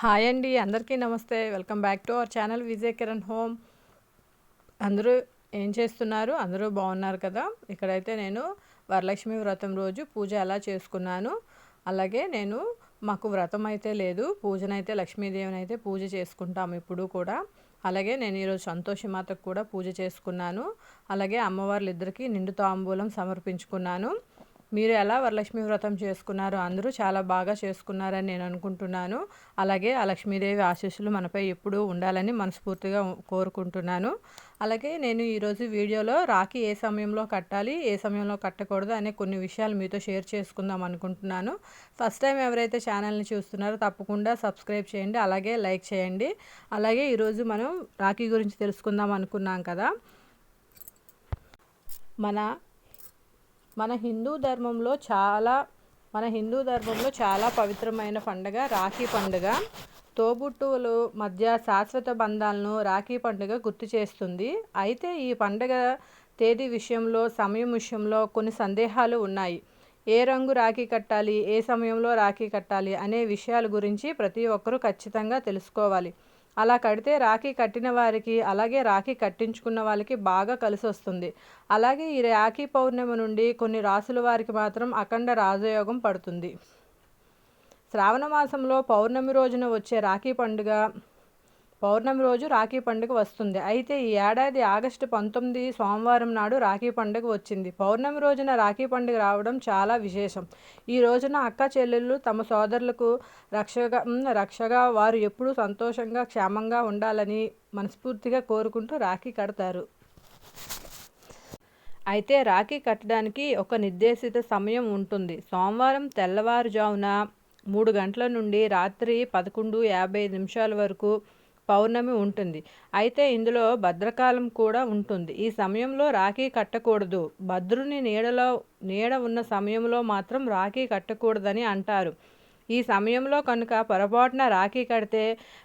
Hi అండి అందరికీ నమస్తే. Welcome back to our channel Vijay Kiran home. అందరూ ఏం చేస్తున్నారు? అందరూ బాగున్నారు కదా? ఇక్కడైతే నేను వరలక్ష్మి వ్రతం రోజు పూజ ఎలా చేసుకున్నాను? అలాగే నేను మాకు వ్రతం అయితే లేదు పూజనైతే లక్ష్మీదేవిని అయితే పూజ చేసుకుంటాము ఇప్పుడు కూడా. అలాగే నేను ఈరోజు సంతోషమాతకు కూడా పూజ చేసుకున్నాను. అలాగే అమ్మవార్లు ఇద్దరికీ నిండు తాంబూలం సమర్పించుకున్నాను. మీరు ఎలా వరలక్ష్మి వ్రతం చేసుకున్నారో అందరూ చాలా బాగా చేసుకున్నారని నేను అనుకుంటున్నాను. అలాగే ఆ లక్ష్మీదేవి ఆశీస్సులు మనపై ఎప్పుడూ ఉండాలని మనస్ఫూర్తిగా కోరుకుంటున్నాను. అలాగే నేను ఈరోజు వీడియోలో రాఖీ ఏ సమయంలో కట్టాలి ఏ సమయంలో కట్టకూడదు అనే కొన్ని విషయాలు మీతో షేర్ చేసుకుందాం అనుకుంటున్నాను. ఫస్ట్ టైం ఎవరైతే ఛానల్ని చూస్తున్నారో తప్పకుండా సబ్స్క్రైబ్ చేయండి అలాగే లైక్ చేయండి. అలాగే ఈరోజు మనం రాఖీ గురించి తెలుసుకుందాం అనుకున్నాం కదా. మన మన హిందూ ధర్మంలో చాలా మన హిందూ ధర్మంలో చాలా పవిత్రమైన పండుగ రాఖీ పండుగ. తోబుట్టువులు మధ్య శాశ్వత బంధాలను రాఖీ పండుగ గుర్తు చేస్తుంది. అయితే ఈ పండుగ తేదీ విషయంలో సమయం విషయంలో కొన్ని సందేహాలు ఉన్నాయి. ఏ రంగు రాఖీ కట్టాలి? ఏ సమయంలో రాఖీ కట్టాలి? అనే విషయాల గురించి ప్రతి ఒక్కరూ ఖచ్చితంగా తెలుసుకోవాలి. అలా కడితే రాఖీ కట్టిన వారికి అలాగే రాఖీ కట్టించుకున్న వాళ్ళకి బాగా కలిసి వస్తుంది. అలాగే ఈ రాఖీ పౌర్ణమి నుండి కొన్ని రాసుల వారికి మాత్రం అఖండ రాజయోగం పడుతుంది. శ్రావణ మాసంలో పౌర్ణమి రోజున వచ్చే రాఖీ పండుగ పౌర్ణమి రోజు రాఖీ పండుగ వస్తుంది. అయితే ఈ ఏడాది ఆగస్టు పంతొమ్మిది సోమవారం నాడు రాఖీ పండుగ వచ్చింది. పౌర్ణమి రోజున రాఖీ పండుగ రావడం చాలా విశేషం. ఈ రోజున అక్క చెల్లెళ్ళు తమ సోదరులకు రక్షగా రక్షగా వారు ఎప్పుడూ సంతోషంగా క్షేమంగా ఉండాలని మనస్ఫూర్తిగా కోరుకుంటూ రాఖీ కడతారు. అయితే రాఖీ కట్టడానికి ఒక నిర్దేశిత సమయం ఉంటుంది. సోమవారం తెల్లవారుజామున మూడు గంటల నుండి రాత్రి పదకొండు యాభై నిమిషాల వరకు పౌర్ణమి ఉంటుంది. అయితే ఇందులో భద్రకాలం కూడా ఉంటుంది. ఈ సమయంలో రాఖీ కట్టకూడదు. భద్రుని నీడలో నీడ ఉన్న సమయంలో మాత్రం రాఖీ కట్టకూడదని అంటారు. ఈ సమయంలో కనుక పొరపాటున రాఖీ కడితే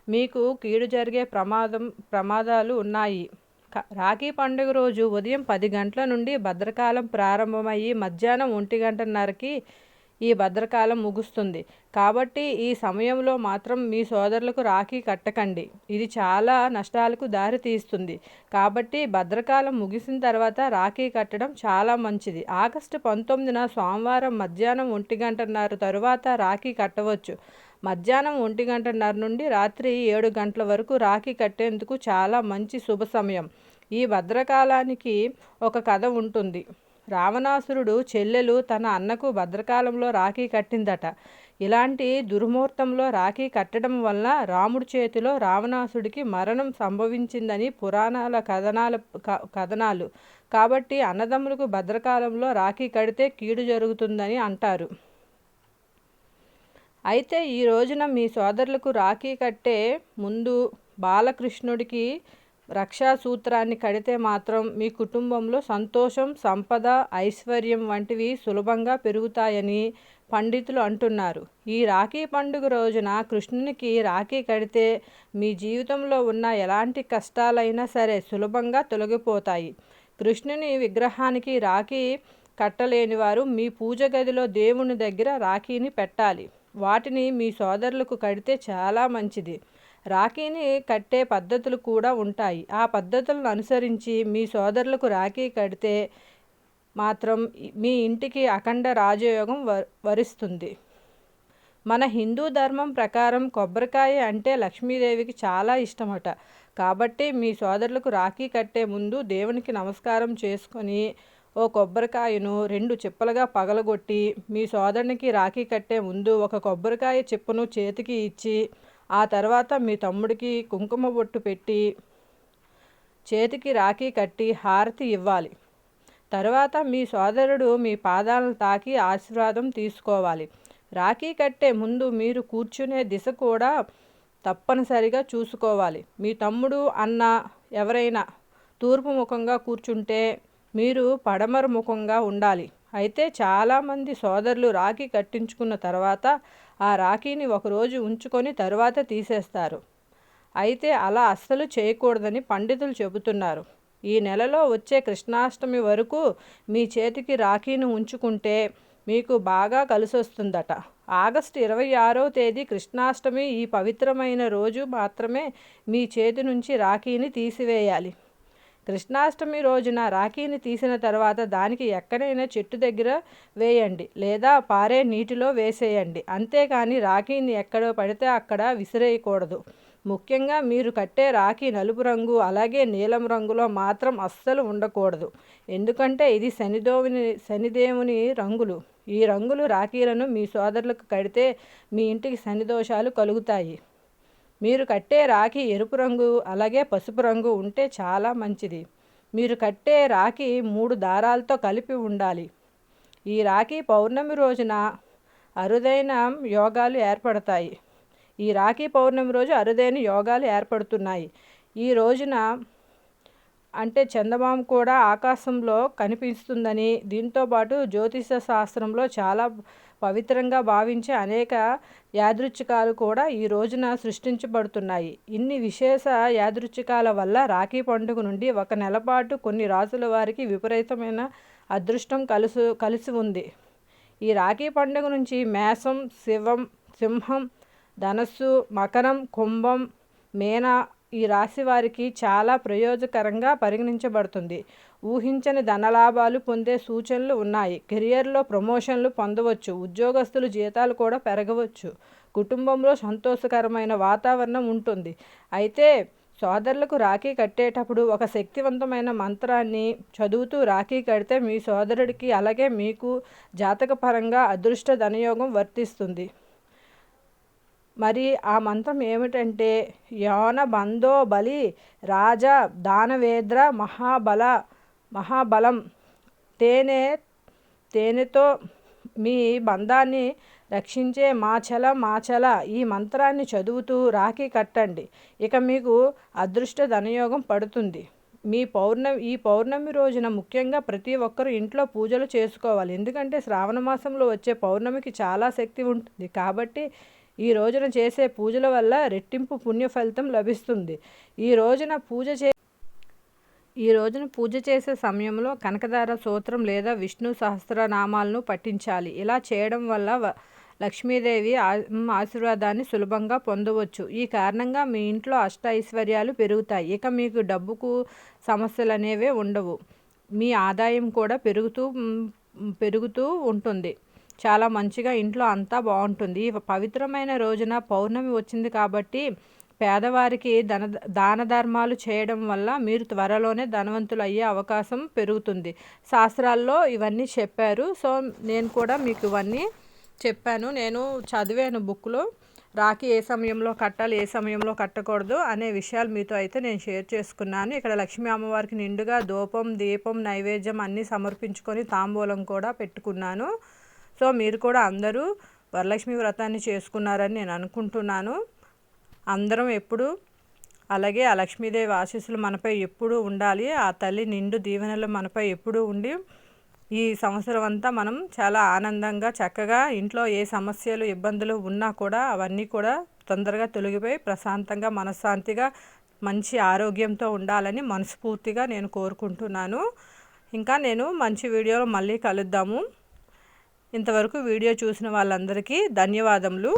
మీకు కీడు జరిగే ప్రమాదం ప్రమాదాలు ఉన్నాయి. రాఖీ పండుగ రోజు ఉదయం పది గంటల నుండి భద్రకాలం ప్రారంభమయ్యి మధ్యాహ్నం ఒంటి గంటన్నరకి ఈ భద్రకాలం ముగుస్తుంది. కాబట్టి ఈ సమయంలో మాత్రం మీ సోదరులకు రాఖీ కట్టకండి. ఇది చాలా నష్టాలకు దారి తీస్తుంది. కాబట్టి భద్రకాలం ముగిసిన తర్వాత రాఖీ కట్టడం చాలా మంచిది. ఆగస్టు పంతొమ్మిదిన సోమవారం మధ్యాహ్నం ఒంటి గంటన్నర తరువాత రాఖీ కట్టవచ్చు. మధ్యాహ్నం ఒంటి గంటన్నర నుండి రాత్రి ఏడు గంటల వరకు రాఖీ కట్టేందుకు చాలా మంచి శుభ సమయం. ఈ భద్రకాలానికి ఒక కథ ఉంటుంది. రావణాసురుడు చెల్లెలు తన అన్నకు భద్రకాలంలో రాఖీ కట్టిందట. ఇలాంటి దుర్ముహూర్తంలో రాఖీ కట్టడం వల్ల రాముడి చేతిలో రావణాసుడికి మరణం సంభవించిందని పురాణాల కథనాల కథనాలు. కాబట్టి అన్నదమ్ములకు భద్రకాలంలో రాఖీ కడితే కీడు జరుగుతుందని అంటారు. అయితే ఈ రోజున మీ సోదరులకు రాఖీ కట్టే ముందు బాలకృష్ణుడికి రక్షా సూత్రాన్ని కడితే మాత్రం మీ కుటుంబంలో సంతోషం సంపద ఐశ్వర్యం వంటివి సులభంగా పెరుగుతాయని పండితులు అంటున్నారు. ఈ రాఖీ పండుగ రోజున కృష్ణునికి రాఖీ కడితే మీ జీవితంలో ఉన్న ఎలాంటి కష్టాలైనా సరే సులభంగా తొలగిపోతాయి. కృష్ణుని విగ్రహానికి రాఖీ కట్టలేని వారు మీ పూజ గదిలో దేవుని దగ్గర రాఖీని పెట్టాలి. వాటిని మీ సోదరులకు కడితే చాలా మంచిది. రాఖీని కట్టే పద్ధతులు కూడా ఉంటాయి. ఆ పద్ధతులను అనుసరించి మీ సోదరులకు రాఖీ కడితే మాత్రం మీ ఇంటికి అఖండ రాజయోగం వరిస్తుంది. మన హిందూ ధర్మం ప్రకారం కొబ్బరికాయ అంటే లక్ష్మీదేవికి చాలా ఇష్టమట. కాబట్టి మీ సోదరులకు రాఖీ కట్టే ముందు దేవునికి నమస్కారం చేసుకొని ఓ కొబ్బరికాయను రెండు చిప్పలుగా పగలగొట్టి మీ సోదరునికి రాఖీ కట్టే ముందు ఒక కొబ్బరికాయ చిప్పను చేతికి ఇచ్చి ఆ తర్వాత మీ తమ్ముడికి కుంకుమ బొట్టు పెట్టి చేతికి రాఖీ కట్టి హారతి ఇవ్వాలి. తర్వాత మీ సోదరుడు మీ పాదాలను తాకి ఆశీర్వాదం తీసుకోవాలి. రాఖీ కట్టే ముందు మీరు కూర్చునే దిశ కూడా తప్పనిసరిగా చూసుకోవాలి. మీ తమ్ముడు అన్న ఎవరైనా తూర్పు ముఖంగా కూర్చుంటే మీరు పడమర ముఖంగా ఉండాలి. అయితే చాలామంది సోదరులు రాఖీ కట్టించుకున్న తర్వాత ఆ రాఖీని ఒకరోజు ఉంచుకొని తరువాత తీసేస్తారు. అయితే అలా అస్సలు చేయకూడదని పండితులు చెబుతున్నారు. ఈ నెలలో వచ్చే కృష్ణాష్టమి వరకు మీ చేతికి రాఖీని ఉంచుకుంటే మీకు బాగా కలిసొస్తుందట. ఆగస్టు ఇరవై ఆరో తేదీ కృష్ణాష్టమి ఈ పవిత్రమైన రోజు మాత్రమే మీ చేతి నుంచి రాఖీని తీసివేయాలి. కృష్ణాష్టమి రోజున రాఖీని తీసిన తర్వాత దానికి ఎక్కడైనా చెట్టు దగ్గర వేయండి లేదా పారే నీటిలో వేసేయండి. అంతేకాని రాఖీని ఎక్కడో పడితే అక్కడ విసిరేయకూడదు. ముఖ్యంగా మీరు కట్టే రాఖీ నలుపు రంగు అలాగే నీలం రంగులో మాత్రం అస్సలు ఉండకూడదు. ఎందుకంటే ఇది శనిదేవుని శనిదేవుని రంగులు. ఈ రంగులు రాఖీలను మీ సోదరులకు కడితే మీ ఇంటికి శని దోషాలు కలుగుతాయి. మీరు కట్టే రాఖీ ఎరుపు రంగు అలాగే పసుపు రంగు ఉంటే చాలా మంచిది. మీరు కట్టే రాఖీ మూడు దారాలతో కలిపి ఉండాలి. ఈ రాఖీ పౌర్ణమి రోజున అరుదైన యోగాలు ఏర్పడతాయి. ఈ రాఖీ పౌర్ణమి రోజు అరుదైన యోగాలు ఏర్పడుతున్నాయి. ఈ రోజున అంటే చందమామ కూడా ఆకాశంలో కనిపిస్తుందని దీంతోపాటు జ్యోతిష శాస్త్రంలో చాలా పవిత్రంగా భావించే అనేక యాదృచ్ఛికాలు కూడా ఈ రోజున సృష్టించబడుతున్నాయి. ఇన్ని విశేష యాదృచ్ఛికాల వల్ల రాఖీ పండుగ నుండి ఒక నెలపాటు కొన్ని రాసుల వారికి విపరీతమైన అదృష్టం కలుసు కలిసి ఉంది. ఈ రాఖీ పండుగ నుంచి మేషం శివం సింహం ధనస్సు మకరం కుంభం మేన ఈ రాశి వారికి చాలా ప్రయోజకరంగా పరిగణించబడుతుంది. ఊహించని ధనలాభాలు పొందే సూచనలు ఉన్నాయి. కెరియర్లో ప్రమోషన్లు పొందవచ్చు. ఉద్యోగస్తులు జీతాలు కూడా పెరగవచ్చు. కుటుంబంలో సంతోషకరమైన వాతావరణం ఉంటుంది. అయితే సోదరులకు రాఖీ కట్టేటప్పుడు ఒక శక్తివంతమైన మంత్రాన్ని చదువుతూ రాఖీ కడితే మీ సోదరుడికి అలాగే మీకు జాతకపరంగా అదృష్ట ధనయోగం వర్తిస్తుంది. మరి ఆ మంత్రం ఏమిటంటే యోన బంధో బలి రాజ దానవేద్ర మహాబల మహాబలం. తేనె తేనెతో మీ బంధాన్ని రక్షించే మాచల మాచల ఈ మంత్రాన్ని చదువుతూ రాఖీ కట్టండి. ఇక మీకు అదృష్ట ధనయోగం పడుతుంది. మీ పౌర్ణమి ఈ పౌర్ణమి రోజున ముఖ్యంగా ప్రతి ఒక్కరు ఇంట్లో పూజలు చేసుకోవాలి. ఎందుకంటే శ్రావణ మాసంలో వచ్చే పౌర్ణమికి చాలా శక్తి ఉంటుంది. కాబట్టి ఈ రోజున చేసే పూజల వల్ల రెట్టింపు పుణ్య ఫలితం లభిస్తుంది. ఈ రోజున పూజ చే ఈ రోజున పూజ చేసే సమయంలో కనకదార సూత్రం లేదా విష్ణు సహస్రనామాలను పఠించాలి. ఇలా చేయడం వల్ల లక్ష్మీదేవి ఆశీర్వాదాన్ని సులభంగా పొందవచ్చు. ఈ కారణంగా మీ ఇంట్లో అష్ట ఐశ్వర్యాలు పెరుగుతాయి. ఇక మీకు డబ్బుకు సమస్యలు అనేవే ఉండవు. మీ ఆదాయం కూడా పెరుగుతూ పెరుగుతూ ఉంటుంది. చాలా మంచిగా ఇంట్లో అంతా బాగుంటుంది. ఈ పవిత్రమైన రోజున పౌర్ణమి వచ్చింది కాబట్టి పేదవారికి ధన దాన ధర్మాలు చేయడం వల్ల మీరు త్వరలోనే ధనవంతులు అయ్యే అవకాశం పెరుగుతుంది. శాస్త్రాల్లో ఇవన్నీ చెప్పారు. సో నేను కూడా మీకు ఇవన్నీ చెప్పాను. నేను చదివాను బుక్లో. రాఖీ ఏ సమయంలో కట్టాలి ఏ సమయంలో కట్టకూడదు అనే విషయాలు మీతో అయితే నేను షేర్ చేసుకున్నాను. ఇక్కడ లక్ష్మీ అమ్మవారికి నిండుగా ధూపం దీపం నైవేద్యం అన్నీ సమర్పించుకొని తాంబూలం కూడా పెట్టుకున్నాను. సో మీరు కూడా అందరూ వరలక్ష్మి వ్రతాన్ని చేసుకున్నారని నేను అనుకుంటున్నాను. అందరం ఎప్పుడు అలాగే ఆ లక్ష్మీదేవి ఆశీస్సులు మనపై ఎప్పుడూ ఉండాలి. ఆ తల్లి నిండు దీవెనలు మనపై ఎప్పుడూ ఉండి ఈ సంవత్సరం అంతా మనం చాలా ఆనందంగా చక్కగా ఇంట్లో ఏ సమస్యలు ఇబ్బందులు ఉన్నా కూడా అవన్నీ కూడా తొందరగా తొలగిపోయి ప్రశాంతంగా మనశ్శాంతిగా మంచి ఆరోగ్యంతో ఉండాలని మనస్ఫూర్తిగా నేను కోరుకుంటున్నాను. ఇంకా నేను మంచి వీడియోలో మళ్ళీ కలుద్దాము. ఇంతవరకు వీడియో చూసిన వాళ్ళందరికీ ధన్యవాదములు.